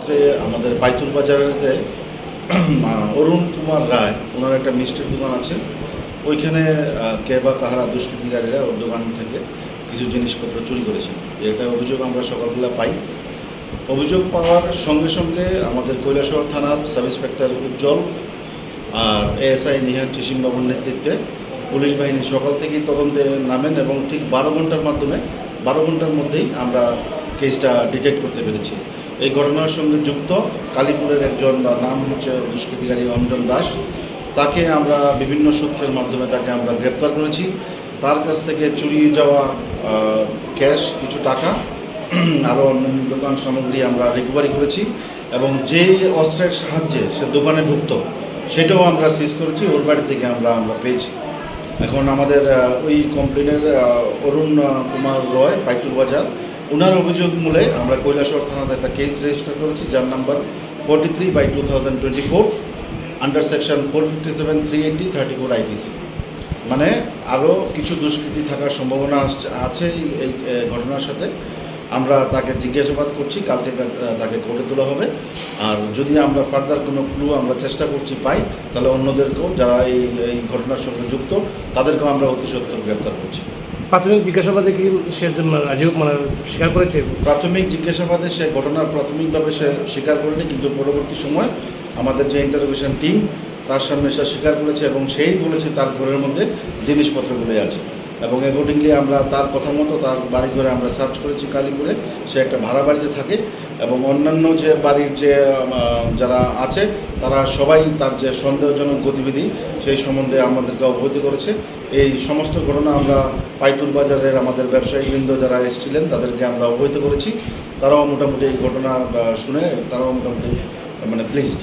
ক্ষেত্রে আমাদের বাইতুল বাজারেতে আহ, অরুণ কুমার রায় ওনার একটা মিষ্টির দোকান আছে। ওইখানে কে বা কাহারা দুষ্কৃতিকারীরা ওর দোকান থেকে কিছু জিনিসপত্র চুরি করেছে। এটা অভিযোগ আমরা সকালবেলা পাই। অভিযোগ পাওয়ার সঙ্গে সঙ্গে আমাদের কৈলাসহর থানার সাব ইন্সপেক্টর উজ্জ্বল আর এএসআই নিহার চিসিমবাবুর নেতৃত্বে পুলিশ বাহিনী সকাল থেকেই তদন্তে নামেন এবং ঠিক বারো ঘণ্টার মাধ্যমে বারো ঘণ্টার মধ্যেই আমরা কেসটা ডিটেক্ট করতে পেরেছি। এই ঘটনার সঙ্গে যুক্ত কালীপুরের একজন নাম হচ্ছে দুষ্কৃতিকারী অঞ্জন দাস। তাকে আমরা বিভিন্ন সূত্রের মাধ্যমে তাকে আমরা গ্রেপ্তার করেছি। তার কাছ থেকে চুরি যাওয়া ক্যাশ, কিছু টাকা, আরও অন্যান্য দোকান সামগ্রী আমরা রিকভারি করেছি এবং যে অস্ত্রের সাহায্যে সে দোকানে ঢুকতো, সেটাও আমরা সিজ করেছি, ওর বাড়ি থেকে আমরা আমরা পেয়েছি। এখন আমাদের ওই কমপ্লেনের অরুণ কুমার রয়, পাইতুল বাজার ওনার অভিযোগ মূলে আমরা কৈলাসহর থানাতে একটা কেস রেজিস্টার করেছি, যার number forty three by two thousand twenty four under section four fifty seven three eighty thirty four IPC মানে আরও কিছু দুষ্কৃতি থাকার সম্ভাবনা আছে এই- ঘটনার সাথে। আমরা তাকে জিজ্ঞাসাবাদ করছি, কালকে তাকে কোর্টে তোলা হবে। আর যদি আমরা ফার্দার কোনো ক্লু আমরা চেষ্টা করছি, পাই, তাহলে অন্যদেরকেও, যারা এই এই ঘটনার সঙ্গে যুক্ত, তাদেরকেও আমরা অতি সত্য গ্রেপ্তার করছি। প্রাথমিক জিজ্ঞাসাবাদে কি সে রাজীব মানে স্বীকার করেছে? প্রাথমিক জিজ্ঞাসাবাদে সে ঘটনার প্রাথমিকভাবে সে স্বীকার করেনি, কিন্তু পরবর্তী সময় আমাদের যে ইন্টারভিউশন টিম তার সামনে সে স্বীকার করেছে এবং সেই বলেছে তার ঘরের মধ্যে জিনিসপত্রগুলো আছে। এবং অ্যাকর্ডিংলি আমরা তার কথা মতো তার বাড়ি ঘরে আমরা সার্চ করেছি কালীপুরে। সে একটা ভাড়া বাড়িতে থাকে এবং অন্যান্য যে বাড়ির যে যারা আছে, তারা সবাই তার যে সন্দেহজনক গতিবিধি, সেই সম্বন্ধে আমাদেরকে অবহিত করেছে। এই সমস্ত ঘটনা আমরা পাইতুল বাজারের আমাদের ব্যবসায়ীবৃন্দ যারা এসেছিলেন, তাদেরকে আমরা অবহিত করেছি। তারাও মোটামুটি এই ঘটনা শুনে তারাও মোটামুটি মানে pleased